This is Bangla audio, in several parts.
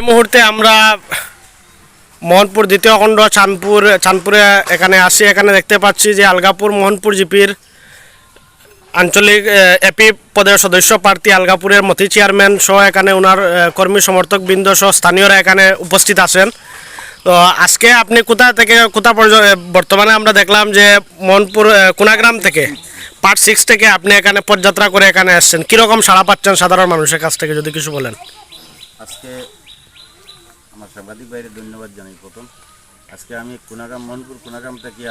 এই মুহূর্তে আমরা মোহনপুর দ্বিতীয় খণ্ড, চাঁদপুর, চাঁদপুরে এখানে আসি। এখানে দেখতে পাচ্ছি যে আলগাপুর মোহনপুর জিপির আঞ্চলিক এপি পদের সদস্য প্রার্থী আলগাপুরের মতি চেয়ারম্যান সহ এখানে ওনার কর্মী সমর্থক বৃন্দ সহ স্থানীয়রা এখানে উপস্থিত আছেন। তো আজকে আপনি কোথা থেকে, কোথা পর্যন্ত বর্তমানে আমরা দেখলাম যে মোহনপুর কোনাগ্রাম থেকে, পার্ট সিক্স থেকে আপনি এখানে পদযাত্রা করে এখানে আসছেন। কীরকম সাড়া পাচ্ছেন সাধারণ মানুষের কাছ থেকে, যদি কিছু বলেন? আজকে আমার সাংবাদিক বাইরে ধন্যবাদ জানাই প্রথম। আজকে আমি কুনাগাম মোহনপুর কুনাগাম থেকে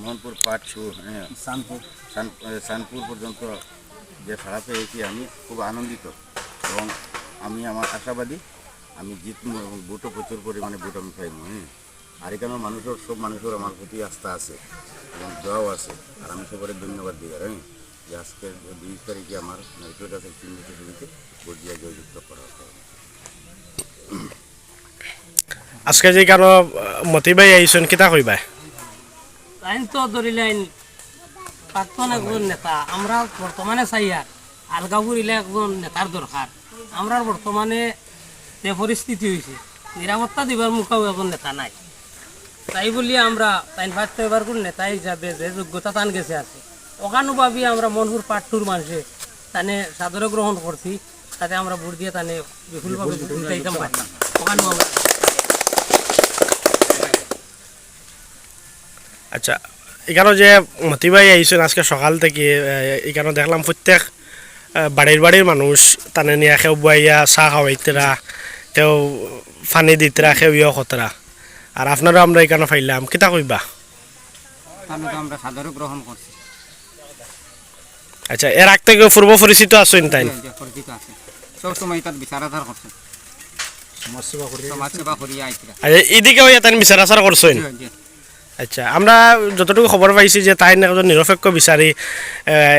মোহনপুর পাট হ্যাঁ, সানপুর। সানপুর পর্যন্ত যে ছাড়া পেয়েছি আমি খুব আনন্দিত এবং আমি আমার আশাবাদী আমি জিতব এবং ভোটও প্রচুর পরিমাণে ভোট আমি পাইব হ্যাঁ। আর এখানেও মানুষের সব মানুষের আমার প্রতি আস্থা আছে এবং দোয়াও আছে। আর আমি সবার ধন্যবাদ দিই হ্যাঁ। যে আজকে দুই তারিখে আমার নারকেল গাছের চিহ্নিত ভোট দিয়ে জয়যুক্ত করা হবে আজকে যে কেন মতিবাই আইসন কিতা কইবা আইন তো ধরিলেন প্রাক্তন একজন নেতা। আমরা বর্তমানে চাই আলগাপুর ইলে একজন নেতার দরকার আমরা বর্তমানে যে পরিস্থিতি হয়েছে নিরাপত্তা দিবার মুখাও এখন নেতা নাই। তাই বলি আমরা তাই ভাবতে এবার কোন নেতা হিসাবে যে যোগ্যতা তান গেছে আছে ওখানুভাবে আমরা মনপুর পাট্টুর মানুষে তানে সাদরে গ্রহণ করছি তাতে আমরা ভোট দিয়ে তানে বিপুলভাবে জিতাইতাম আচ্ছা এখানে যে মতিবাই আইসেন আজকে সকাল থেকে এখানে দেখলাম প্রত্যেক বাড়ির বাড়ির মানুষ তানে নিয়ে কেউ বইয়া চাহ খাওয়াইতেরা কেউ ফানি দিতরা কেউ ইয়ে খতরা আর আপনারও আমরা এখানে ফাইলাম কিতা কইবা আমরা সাদরে গ্রহণ করছি আচ্ছা এর আগ থেকে পূর্ব পরিচিত আছেন তাই পরিচিত আছে। সব সময় তার সমাজ সেবা আচ্ছা তাই করছেন আচ্ছা আমরা যতটুকু খবর পাইছি যে তাই একজন নিরপেক্ষ বিচারি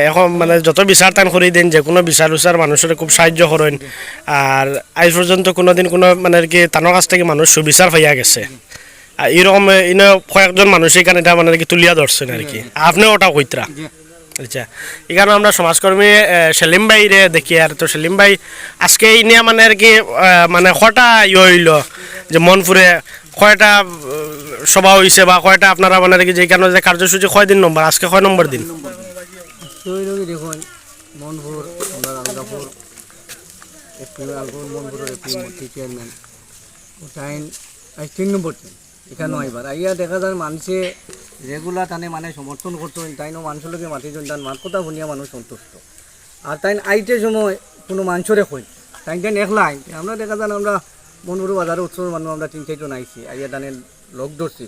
এখন মানে যত বিচার টান করে দেন যে কোনো বিচার উচার মানুষের খুব সাহায্য করেন আর আজ পর্যন্ত কোনো দিন কোনো মানে আর কি তানোর কাছ থেকে মানুষ সুবিচার পাইয়া গেছে। আর এরকম ইনো কয়েকজন মানুষ এখানে এটা মানে আর কি তুলিয়া ধরছেন আর কি। আপনি ওটা কইতরা আচ্ছা এখানে আমরা সমাজকর্মী সেলিম ভাই রে দেখি আর তো সেলিম ভাই, আজকে এই নিয়ে মানে আর কি মানে কটা ইয়ে হইল যে মনপুরে কয়টা সভা হইছে বা কয়টা আপনারা মানে আর কি যেখানে যে কার্যসূচি কয় দিন নম্বর? আজকে কয় নম্বর দিন? তৈরি দেখুন মনপুর আমরা আলগাপুর এপি আলপুর মনপুরের এপি মন্ত্রী চেয়ারম্যান ওটাইন আজ তিন নম্বর এখানে এবার আইয়া দেখা যায় মানুষে মানে সমর্থন তাইনও মানুষের মাত কথা শুনিয়া মানুষ সন্তুষ্ট। আর তাই আইতে সময় কোনো মানুষরে কই তাই তাই একলাই আমরা দেখা যান আমরা মনপুর বাজারে উৎসবের মানুষ আমরা তিন চারজন আইছি আইয়া টানে লগ ধরছি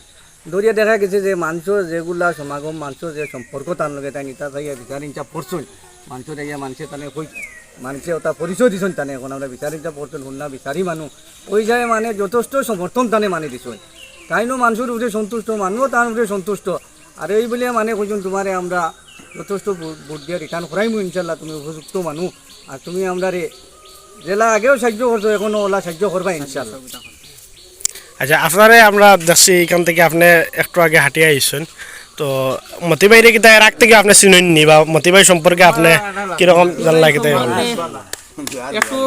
ধরিয়া দেখা গেছে যে মানুষের যেগুলা সমাগম মানুষের যে সম্পর্ক তার লগে তাই নিতা থাইয়া বিচার ইচ্ছা পড়ছুন মানুষের ইয়া মানুষে তানে কই মানুষে ওটা পরিচয় দিছুন তানে। এখন আমরা বিচার ইচ্ছা পড়ছুন শুননা বিচারি মানুষ ওই যায় মানে যথেষ্ট সমর্থন তানে মানে দিছুন তাইনো মানুষের উপরে সন্তুষ্ট মানুষও তার উপরে সন্তুষ্ট। আর এই বলে মানে কইছুন তোমারে আমরা যথেষ্ট ভোট দিয়ে রিটার্ন করাইমু ইনশাল্লাহ তুমি উপযুক্ত মানুষ আর তুমি আমরা রে জেলা আগেও সাহায্য করছ এখনও ওলা সাহায্য করবা ইনশাল্লাহ আচ্ছা আপনারে আমরা দেখছি এখান থেকে আপনি একটু আগে হাঁটিয়ে আইসেন তো মতিবাইরে কিতা এর আগ থেকে আপনি চিনেন নি বা মতিবাই সম্পর্কে আপনি কীরকম জানলা কিতা একটু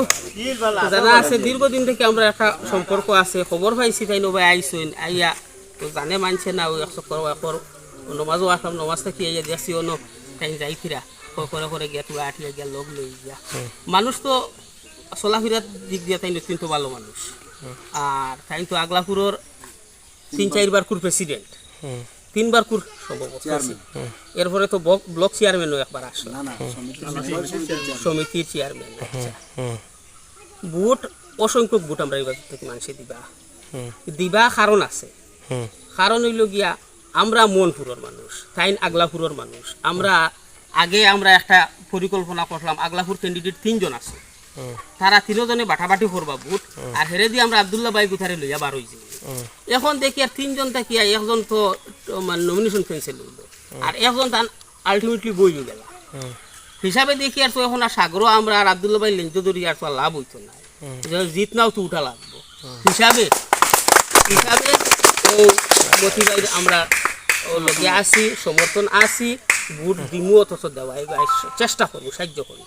জানা আছে দীর্ঘদিন থেকে আমরা একটা সম্পর্ক আছে খবর পাইছি তাই নবাই আইসইন আইয়া তো জানে মানছে না ওই একশো করো একর নমাজও আসলাম নমাজ থাকি আইয়া দেখছি অন্য তাই যাই ফিরা ক- করে করে গিয়া আঠিয়া গিয়া লগ লই গিয়া মানুষ তো চলাফেরার দিক দিয়ে তাই কিন্তু ভালো মানুষ। আর তাই তো আগলাপুরের তিন চারবার কুর প্রেসিডেন্ট তিনবার কুর সম্ভবত এরপরে তো ব্লক- চেয়ারম্যানও একবার আসলো। সমিতির চেয়ারম্যান আচ্ছা ভোট অসংখ্য ভোট আমরা এবার থেকে মানুষে দিবা। দিবা কারণ আছে। কারণ হইল গিয়া আমরা মনপুরের মানুষ তাইন আগলাপুরের মানুষ। আমরা আগে আমরা একটা পরিকল্পনা করলাম আগলাপুর ক্যান্ডিডেট তিনজন আছে। তারা তিনজনে বাটাবাটি করবা ভোট আর হেরে দিয়ে আমরা আবদুল্লাহ বাই গুথারে লইয়া বার হয়েছি এখন দেখি আর তিনজন থাকি একজন তো মানে নমিনেশন ক্যান্সেল হইল। আর একজন তান আলটিমেটলি বই গেল। হিসাবে দেখি আর তো এখন আর সাগরও আমরা আর আবদুল্লাহ ভাই লেঞ্চ ধরি আর তো আর লাভ হইতো না। জিত নাও তো উঠা লাগবো হিসাবে হিসাবে ও মতিবাই আমরা লগে আসি সমর্থন আসি ভোট দিমু অথচ দেওয়া চেষ্টা করব সাহায্য করব।